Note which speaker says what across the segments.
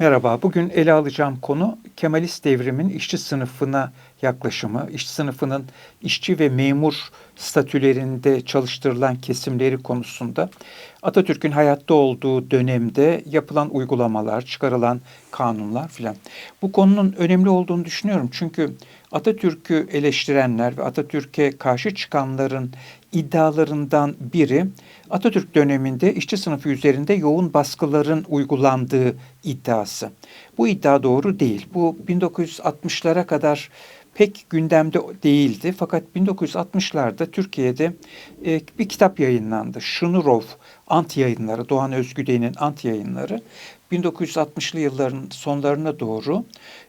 Speaker 1: Merhaba, bugün ele alacağım konu Kemalist devrimin işçi sınıfına yaklaşımı, işçi sınıfının işçi ve memur statülerinde çalıştırılan kesimleri konusunda Atatürk'ün hayatta olduğu dönemde yapılan uygulamalar, çıkarılan kanunlar filan. Bu konunun önemli olduğunu düşünüyorum çünkü Atatürk'ü eleştirenler ve Atatürk'e karşı çıkanların iddialarından biri Atatürk döneminde işçi sınıfı üzerinde yoğun baskıların uygulandığı iddiası. Bu iddia doğru değil. Bu 1960'lara kadar pek gündemde değildi. Fakat 1960'larda Türkiye'de e, bir kitap yayınlandı. Şunurov Ant Yayınları, Doğan Özgüdey'in Ant Yayınları. 1960'lı yılların sonlarına doğru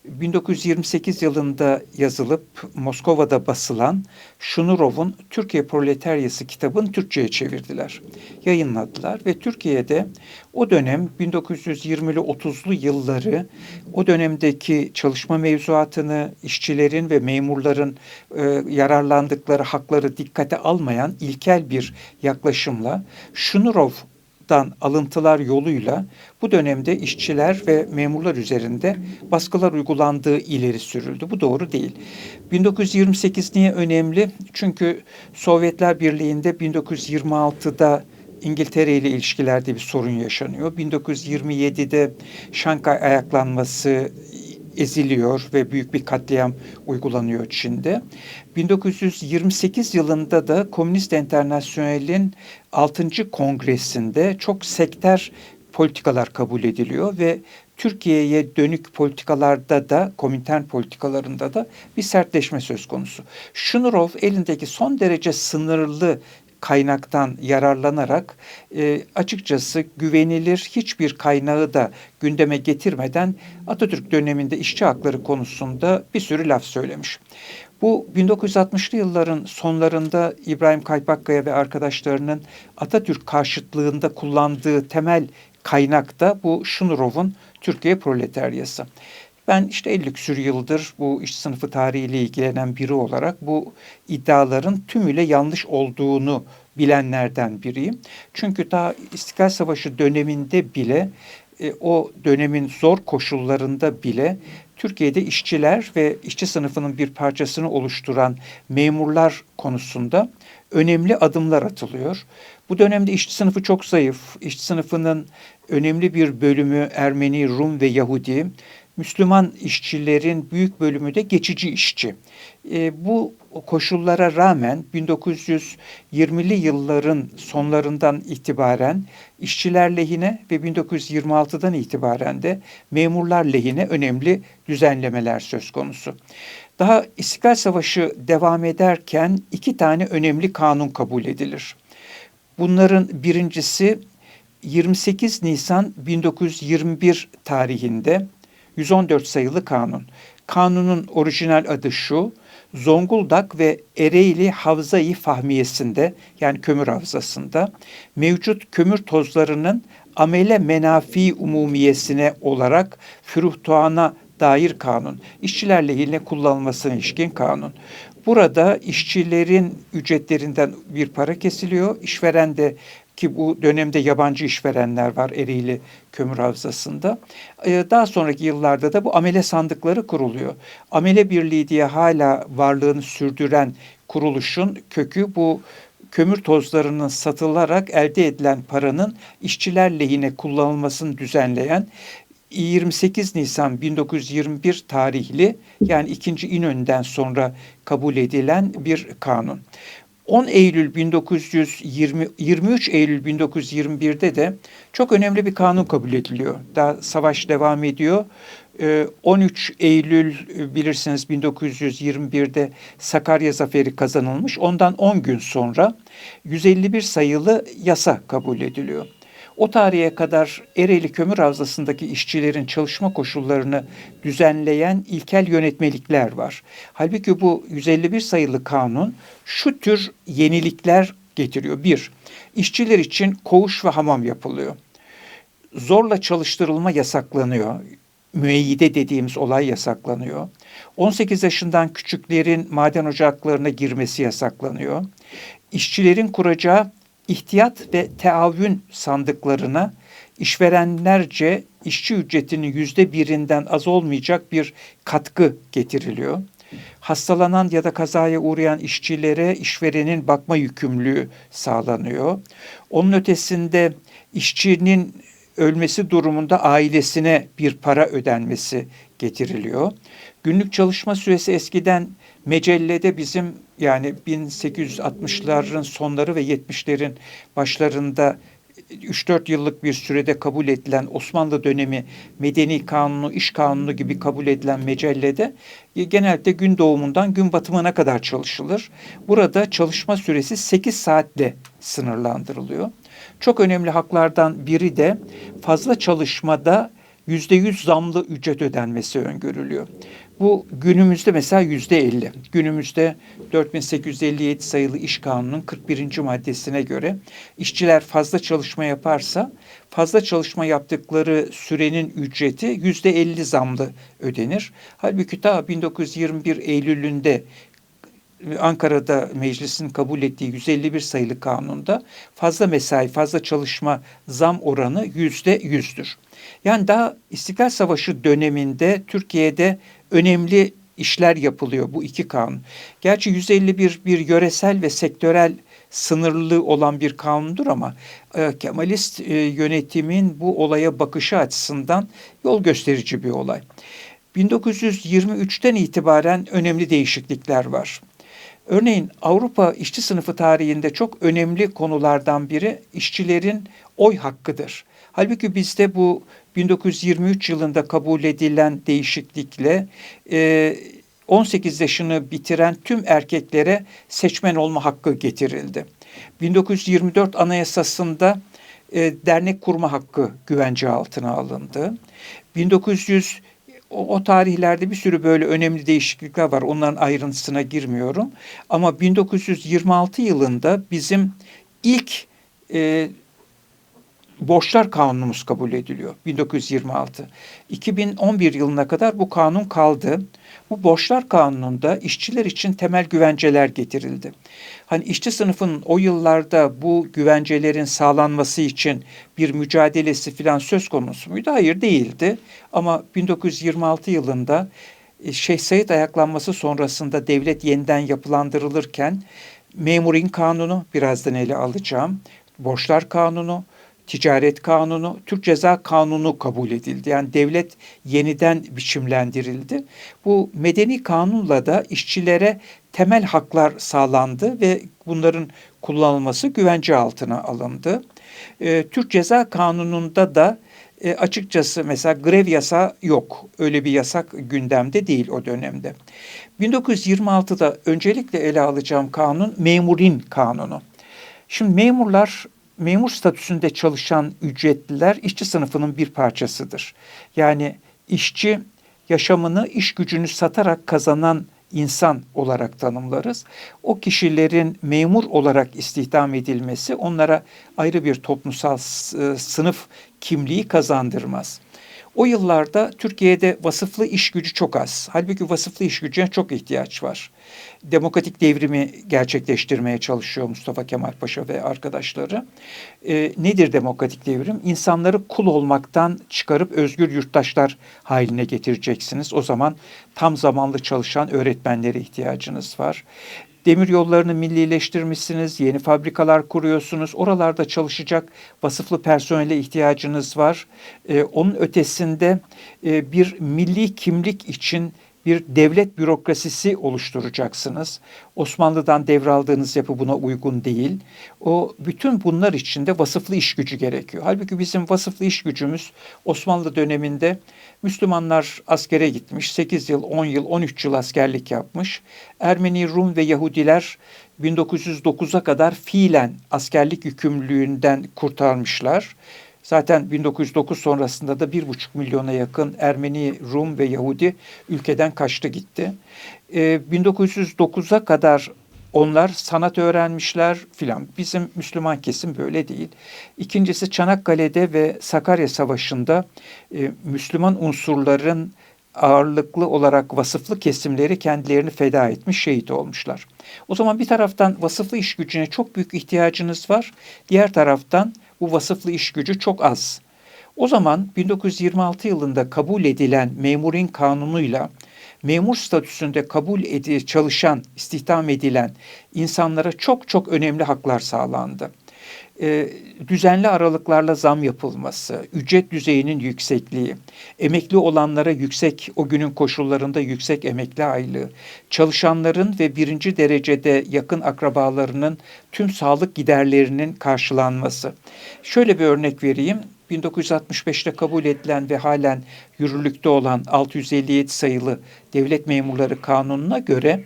Speaker 1: 1928 yılında yazılıp Moskova'da basılan Şunurov'un Türkiye Proletaryası kitabını Türkçe'ye çevirdiler. Yayınladılar ve Türkiye'de o dönem 1920'li 30'lu yılları o dönemdeki çalışma mevzuatını işçilerin ve memurların e, yararlandıkları hakları dikkate almayan ilkel bir yaklaşımla Şunurov dan alıntılar yoluyla bu dönemde işçiler ve memurlar üzerinde baskılar uygulandığı ileri sürüldü. Bu doğru değil. 1928 niye önemli? Çünkü Sovyetler Birliği'nde 1926'da İngiltere ile ilişkilerde bir sorun yaşanıyor. 1927'de Şankay ayaklanması eziliyor ve büyük bir katliam uygulanıyor Çin'de. 1928 yılında da Komünist Enternasyonel'in 6. kongresinde çok sekter politikalar kabul ediliyor ve Türkiye'ye dönük politikalarda da, komintern politikalarında da bir sertleşme söz konusu. Şunurov elindeki son derece sınırlı kaynaktan yararlanarak e, açıkçası güvenilir hiçbir kaynağı da gündeme getirmeden Atatürk döneminde işçi hakları konusunda bir sürü laf söylemiş. Bu 1960'lı yılların sonlarında İbrahim Kaypakkaya ve arkadaşlarının Atatürk karşıtlığında kullandığı temel kaynak da bu Şunurov'un Türkiye Proletaryası. Ben işte 50 küsür yıldır bu iş sınıfı tarihiyle ilgilenen biri olarak bu iddiaların tümüyle yanlış olduğunu bilenlerden biriyim. Çünkü daha İstiklal Savaşı döneminde bile e, o dönemin zor koşullarında bile Türkiye'de işçiler ve işçi sınıfının bir parçasını oluşturan memurlar konusunda önemli adımlar atılıyor. Bu dönemde işçi sınıfı çok zayıf. İşçi sınıfının önemli bir bölümü Ermeni, Rum ve Yahudi. Müslüman işçilerin büyük bölümü de geçici işçi. E, bu koşullara rağmen 1920'li yılların sonlarından itibaren işçiler lehine ve 1926'dan itibaren de memurlar lehine önemli düzenlemeler söz konusu. Daha İstiklal Savaşı devam ederken iki tane önemli kanun kabul edilir. Bunların birincisi 28 Nisan 1921 tarihinde 114 sayılı kanun. Kanunun orijinal adı şu, Zonguldak ve Ereğli Havza-i Fahmiyesi'nde yani kömür havzasında mevcut kömür tozlarının amele menafi umumiyesine olarak füruhtuana dair kanun, işçiler lehine kullanılmasına ilişkin kanun. Burada işçilerin ücretlerinden bir para kesiliyor. İşveren de ki bu dönemde yabancı işverenler var Ereğli Kömür Havzası'nda. Ee, daha sonraki yıllarda da bu amele sandıkları kuruluyor. Amele Birliği diye hala varlığını sürdüren kuruluşun kökü bu kömür tozlarının satılarak elde edilen paranın işçiler lehine kullanılmasını düzenleyen 28 Nisan 1921 tarihli yani 2. İnönü'nden sonra kabul edilen bir kanun. 10 Eylül 1920 23 Eylül 1921'de de çok önemli bir kanun kabul ediliyor. Daha savaş devam ediyor. 13 ee, Eylül bilirsiniz 1921'de Sakarya Zaferi kazanılmış. Ondan 10 gün sonra 151 sayılı yasa kabul ediliyor. O tarihe kadar Ereğli Kömür Havzası'ndaki işçilerin çalışma koşullarını düzenleyen ilkel yönetmelikler var. Halbuki bu 151 sayılı kanun şu tür yenilikler getiriyor. Bir, işçiler için koğuş ve hamam yapılıyor. Zorla çalıştırılma yasaklanıyor. Müeyyide dediğimiz olay yasaklanıyor. 18 yaşından küçüklerin maden ocaklarına girmesi yasaklanıyor. İşçilerin kuracağı ihtiyat ve teavün sandıklarına işverenlerce işçi ücretinin yüzde birinden az olmayacak bir katkı getiriliyor. Hastalanan ya da kazaya uğrayan işçilere işverenin bakma yükümlülüğü sağlanıyor. Onun ötesinde işçinin ölmesi durumunda ailesine bir para ödenmesi getiriliyor. Günlük çalışma süresi eskiden mecellede bizim yani 1860'ların sonları ve 70'lerin başlarında 3-4 yıllık bir sürede kabul edilen Osmanlı dönemi medeni kanunu, iş kanunu gibi kabul edilen mecellede e, genelde gün doğumundan gün batımına kadar çalışılır. Burada çalışma süresi 8 saatle sınırlandırılıyor. Çok önemli haklardan biri de fazla çalışmada %100 zamlı ücret ödenmesi öngörülüyor. Bu günümüzde mesela yüzde 50. Günümüzde 4857 sayılı iş kanunun 41. maddesine göre işçiler fazla çalışma yaparsa fazla çalışma yaptıkları sürenin ücreti yüzde 50 zamlı ödenir. Halbuki ta 1921 Eylül'ünde Ankara'da meclisin kabul ettiği 151 sayılı kanunda fazla mesai, fazla çalışma zam oranı yüzde yüzdür. Yani daha İstiklal Savaşı döneminde Türkiye'de önemli işler yapılıyor bu iki kanun. Gerçi 151 bir yöresel ve sektörel sınırlı olan bir kanundur ama e, Kemalist e, yönetimin bu olaya bakışı açısından yol gösterici bir olay. 1923'ten itibaren önemli değişiklikler var. Örneğin Avrupa işçi sınıfı tarihinde çok önemli konulardan biri işçilerin oy hakkıdır. Halbuki bizde bu 1923 yılında kabul edilen değişiklikle 18 e, yaşını bitiren tüm erkeklere seçmen olma hakkı getirildi. 1924 Anayasası'nda e, dernek kurma hakkı güvence altına alındı. 1900 o, o tarihlerde bir sürü böyle önemli değişiklikler var. Onların ayrıntısına girmiyorum. Ama 1926 yılında bizim ilk e, borçlar kanunumuz kabul ediliyor 1926. 2011 yılına kadar bu kanun kaldı. Bu borçlar kanununda işçiler için temel güvenceler getirildi. Hani işçi sınıfının o yıllarda bu güvencelerin sağlanması için bir mücadelesi filan söz konusu muydu? Hayır değildi. Ama 1926 yılında e, Şeyh Said ayaklanması sonrasında devlet yeniden yapılandırılırken memurin kanunu birazdan ele alacağım. Borçlar kanunu, Ticaret Kanunu, Türk Ceza Kanunu kabul edildi. Yani devlet yeniden biçimlendirildi. Bu medeni kanunla da işçilere temel haklar sağlandı ve bunların kullanılması güvence altına alındı. Ee, Türk Ceza Kanunu'nda da e, açıkçası mesela grev yasa yok. Öyle bir yasak gündemde değil o dönemde. 1926'da öncelikle ele alacağım kanun memurin kanunu. Şimdi memurlar memur statüsünde çalışan ücretliler işçi sınıfının bir parçasıdır. Yani işçi yaşamını iş gücünü satarak kazanan insan olarak tanımlarız. O kişilerin memur olarak istihdam edilmesi onlara ayrı bir toplumsal sınıf kimliği kazandırmaz. O yıllarda Türkiye'de vasıflı iş gücü çok az. Halbuki vasıflı iş gücüne çok ihtiyaç var. Demokratik devrimi gerçekleştirmeye çalışıyor Mustafa Kemal Paşa ve arkadaşları. E, nedir demokratik devrim? İnsanları kul olmaktan çıkarıp özgür yurttaşlar haline getireceksiniz. O zaman tam zamanlı çalışan öğretmenlere ihtiyacınız var. Demir yollarını millileştirmişsiniz, yeni fabrikalar kuruyorsunuz. Oralarda çalışacak vasıflı personele ihtiyacınız var. Ee, onun ötesinde e, bir milli kimlik için bir devlet bürokrasisi oluşturacaksınız. Osmanlı'dan devraldığınız yapı buna uygun değil. O bütün bunlar için de vasıflı iş gücü gerekiyor. Halbuki bizim vasıflı iş gücümüz Osmanlı döneminde Müslümanlar askere gitmiş. 8 yıl, 10 yıl, 13 yıl askerlik yapmış. Ermeni, Rum ve Yahudiler 1909'a kadar fiilen askerlik yükümlülüğünden kurtarmışlar. Zaten 1909 sonrasında da 1,5 milyona yakın Ermeni, Rum ve Yahudi ülkeden kaçtı gitti. Ee, 1909'a kadar onlar sanat öğrenmişler filan. Bizim Müslüman kesim böyle değil. İkincisi Çanakkale'de ve Sakarya Savaşı'nda e, Müslüman unsurların ağırlıklı olarak vasıflı kesimleri kendilerini feda etmiş, şehit olmuşlar. O zaman bir taraftan vasıflı iş gücüne çok büyük ihtiyacınız var. Diğer taraftan bu vasıflı iş gücü çok az. O zaman 1926 yılında kabul edilen memurin kanunuyla memur statüsünde kabul edi çalışan, istihdam edilen insanlara çok çok önemli haklar sağlandı e, düzenli aralıklarla zam yapılması, ücret düzeyinin yüksekliği, emekli olanlara yüksek, o günün koşullarında yüksek emekli aylığı, çalışanların ve birinci derecede yakın akrabalarının tüm sağlık giderlerinin karşılanması. Şöyle bir örnek vereyim. 1965'te kabul edilen ve halen yürürlükte olan 657 sayılı Devlet Memurları Kanunu'na göre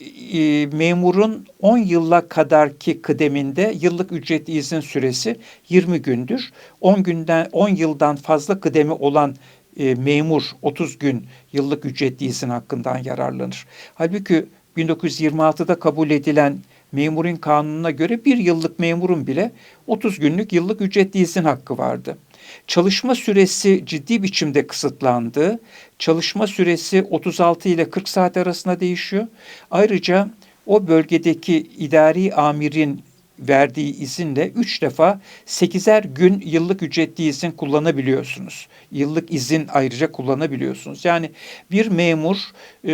Speaker 1: e, memurun 10 yılla kadarki kıdeminde yıllık ücretli izin süresi 20 gündür. 10 günden 10 yıldan fazla kıdemi olan e, memur 30 gün yıllık ücretli izin hakkından yararlanır. Halbuki 1926'da kabul edilen memurun kanununa göre bir yıllık memurun bile 30 günlük yıllık ücretli izin hakkı vardı. Çalışma süresi ciddi biçimde kısıtlandı. Çalışma süresi 36 ile 40 saat arasında değişiyor. Ayrıca o bölgedeki idari amirin verdiği izinle 3 defa 8'er gün yıllık ücretli izin kullanabiliyorsunuz. Yıllık izin ayrıca kullanabiliyorsunuz. Yani bir memur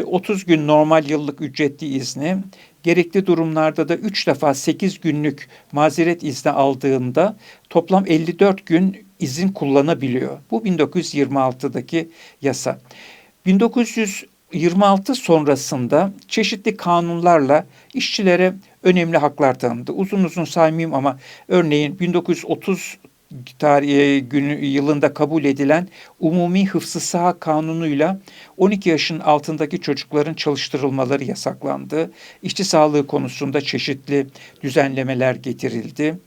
Speaker 1: 30 e, gün normal yıllık ücretli izni, gerekli durumlarda da 3 defa 8 günlük mazeret izni aldığında toplam 54 gün izin kullanabiliyor. Bu 1926'daki yasa. 1926 sonrasında çeşitli kanunlarla işçilere önemli haklar tanındı. Uzun uzun saymayayım ama örneğin 1930 tarihi günü yılında kabul edilen Umumi Hıfzı Saha Kanunu'yla 12 yaşın altındaki çocukların çalıştırılmaları yasaklandı. İşçi sağlığı konusunda çeşitli düzenlemeler getirildi.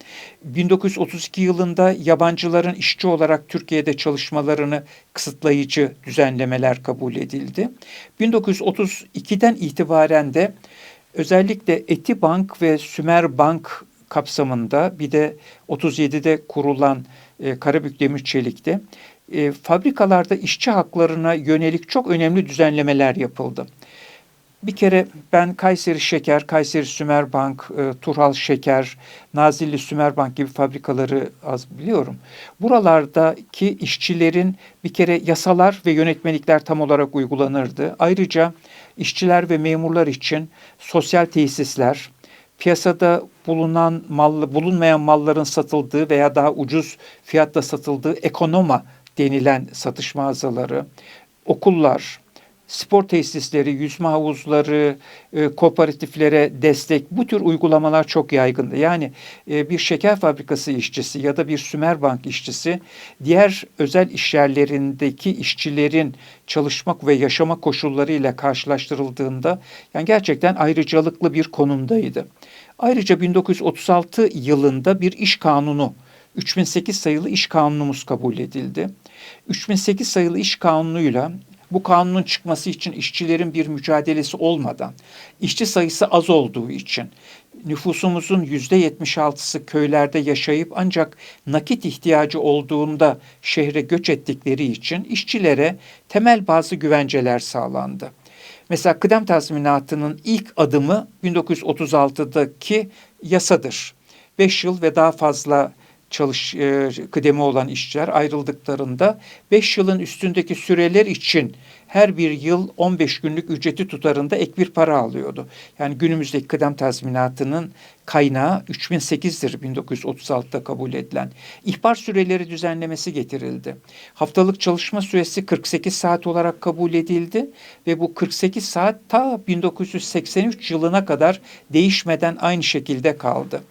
Speaker 1: 1932 yılında yabancıların işçi olarak Türkiye'de çalışmalarını kısıtlayıcı düzenlemeler kabul edildi. 1932'den itibaren de özellikle Etibank ve Sümerbank kapsamında bir de 37'de kurulan e, Karabük Demir Çelik'te e, fabrikalarda işçi haklarına yönelik çok önemli düzenlemeler yapıldı. Bir kere ben Kayseri Şeker, Kayseri Sümerbank, e, Turhal Şeker, Nazilli Sümerbank gibi fabrikaları az biliyorum. Buralardaki işçilerin bir kere yasalar ve yönetmelikler tam olarak uygulanırdı. Ayrıca işçiler ve memurlar için sosyal tesisler, piyasada bulunan mal, bulunmayan malların satıldığı veya daha ucuz fiyatla satıldığı ekonoma denilen satış mağazaları, okullar, spor tesisleri, yüzme havuzları, e, kooperatiflere destek bu tür uygulamalar çok yaygındı. Yani e, bir şeker fabrikası işçisi ya da bir Sümerbank işçisi diğer özel işyerlerindeki işçilerin çalışmak ve yaşama koşullarıyla karşılaştırıldığında yani gerçekten ayrıcalıklı bir konumdaydı. Ayrıca 1936 yılında bir iş kanunu 3008 sayılı iş kanunumuz kabul edildi. 3008 sayılı iş kanunuyla bu kanunun çıkması için işçilerin bir mücadelesi olmadan, işçi sayısı az olduğu için, nüfusumuzun yüzde 76'sı köylerde yaşayıp ancak nakit ihtiyacı olduğunda şehre göç ettikleri için işçilere temel bazı güvenceler sağlandı. Mesela kıdem tazminatının ilk adımı 1936'daki yasadır. 5 yıl ve daha fazla çalış e, kıdemi olan işçiler ayrıldıklarında 5 yılın üstündeki süreler için her bir yıl 15 günlük ücreti tutarında ek bir para alıyordu. Yani günümüzdeki kıdem tazminatının kaynağı 3008'dir 1936'da kabul edilen. İhbar süreleri düzenlemesi getirildi. Haftalık çalışma süresi 48 saat olarak kabul edildi ve bu 48 saat ta 1983 yılına kadar değişmeden aynı şekilde kaldı.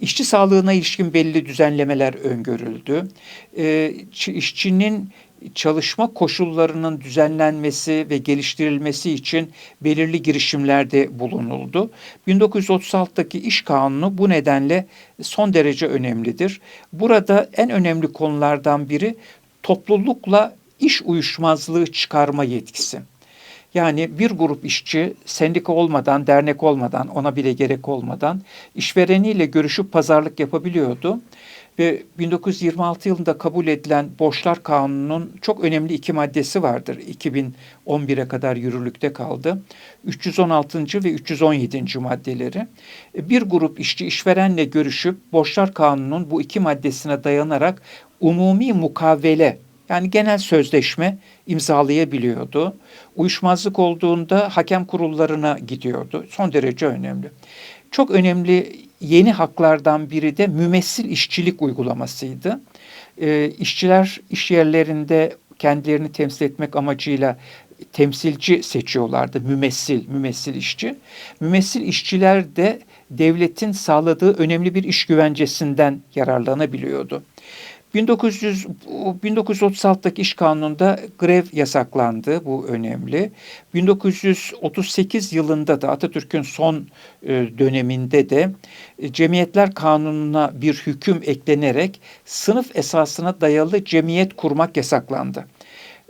Speaker 1: İşçi sağlığına ilişkin belli düzenlemeler öngörüldü. E, işçinin çalışma koşullarının düzenlenmesi ve geliştirilmesi için belirli girişimlerde bulunuldu. 1936'daki iş kanunu bu nedenle son derece önemlidir. Burada en önemli konulardan biri toplulukla iş uyuşmazlığı çıkarma yetkisi. Yani bir grup işçi sendika olmadan, dernek olmadan, ona bile gerek olmadan işvereniyle görüşüp pazarlık yapabiliyordu. Ve 1926 yılında kabul edilen Borçlar Kanunu'nun çok önemli iki maddesi vardır. 2011'e kadar yürürlükte kaldı. 316. ve 317. maddeleri. Bir grup işçi işverenle görüşüp Borçlar Kanunu'nun bu iki maddesine dayanarak umumi mukavele yani genel sözleşme imzalayabiliyordu. Uyuşmazlık olduğunda hakem kurullarına gidiyordu. Son derece önemli. Çok önemli yeni haklardan biri de mümessil işçilik uygulamasıydı. E, işçiler iş yerlerinde kendilerini temsil etmek amacıyla temsilci seçiyorlardı. Mümessil, mümessil işçi. Mümessil işçiler de devletin sağladığı önemli bir iş güvencesinden yararlanabiliyordu. 1900 1936'daki iş kanununda grev yasaklandı. Bu önemli. 1938 yılında da Atatürk'ün son e, döneminde de e, Cemiyetler Kanunu'na bir hüküm eklenerek sınıf esasına dayalı cemiyet kurmak yasaklandı.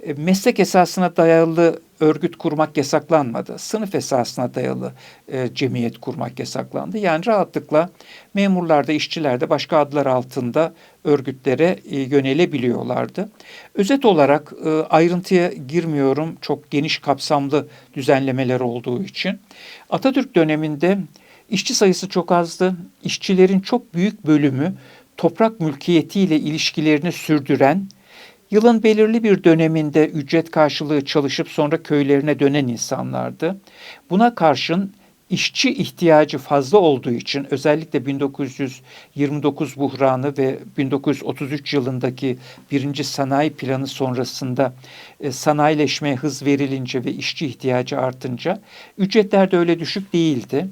Speaker 1: E, meslek esasına dayalı örgüt kurmak yasaklanmadı. Sınıf esasına dayalı e, cemiyet kurmak yasaklandı. Yani rahatlıkla memurlar da işçiler de başka adlar altında örgütlere e, yönelebiliyorlardı. Özet olarak e, ayrıntıya girmiyorum çok geniş kapsamlı düzenlemeler olduğu için. Atatürk döneminde işçi sayısı çok azdı. İşçilerin çok büyük bölümü toprak mülkiyetiyle ilişkilerini sürdüren Yılın belirli bir döneminde ücret karşılığı çalışıp sonra köylerine dönen insanlardı. Buna karşın işçi ihtiyacı fazla olduğu için özellikle 1929 buhranı ve 1933 yılındaki birinci sanayi planı sonrasında e, sanayileşmeye hız verilince ve işçi ihtiyacı artınca ücretler de öyle düşük değildi.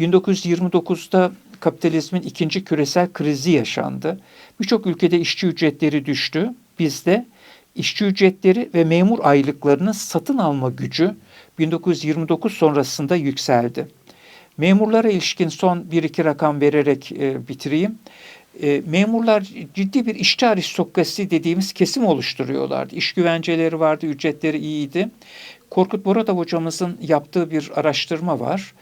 Speaker 1: 1929'da kapitalizmin ikinci küresel krizi yaşandı. Birçok ülkede işçi ücretleri düştü bizde işçi ücretleri ve memur aylıklarının satın alma gücü 1929 sonrasında yükseldi. Memurlara ilişkin son bir iki rakam vererek e, bitireyim. E, memurlar ciddi bir işçi aristokrasi dediğimiz kesim oluşturuyorlardı. İş güvenceleri vardı, ücretleri iyiydi. Korkut Borada hocamızın yaptığı bir araştırma var.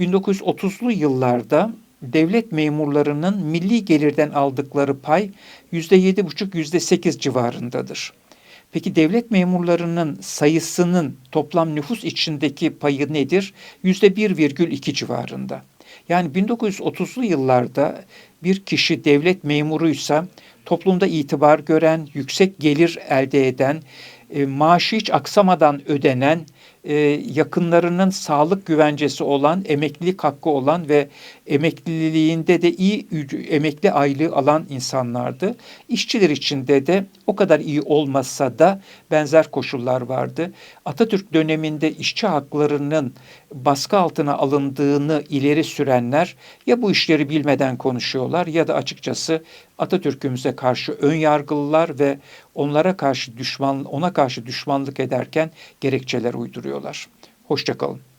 Speaker 1: 1930'lu yıllarda devlet memurlarının milli gelirden aldıkları pay yüzde yedi buçuk yüzde sekiz civarındadır. Peki devlet memurlarının sayısının toplam nüfus içindeki payı nedir? Yüzde bir virgül iki civarında. Yani 1930'lu yıllarda bir kişi devlet memuruysa toplumda itibar gören, yüksek gelir elde eden, e, maaşı hiç aksamadan ödenen, e, yakınlarının sağlık güvencesi olan, emeklilik hakkı olan ve emekliliğinde de iyi emekli aylığı alan insanlardı. İşçiler içinde de o kadar iyi olmasa da benzer koşullar vardı. Atatürk döneminde işçi haklarının baskı altına alındığını ileri sürenler ya bu işleri bilmeden konuşuyorlar ya da açıkçası Atatürk'ümüze karşı ön yargılılar ve onlara karşı düşman ona karşı düşmanlık ederken gerekçeler uyduruyorlar. Hoşçakalın.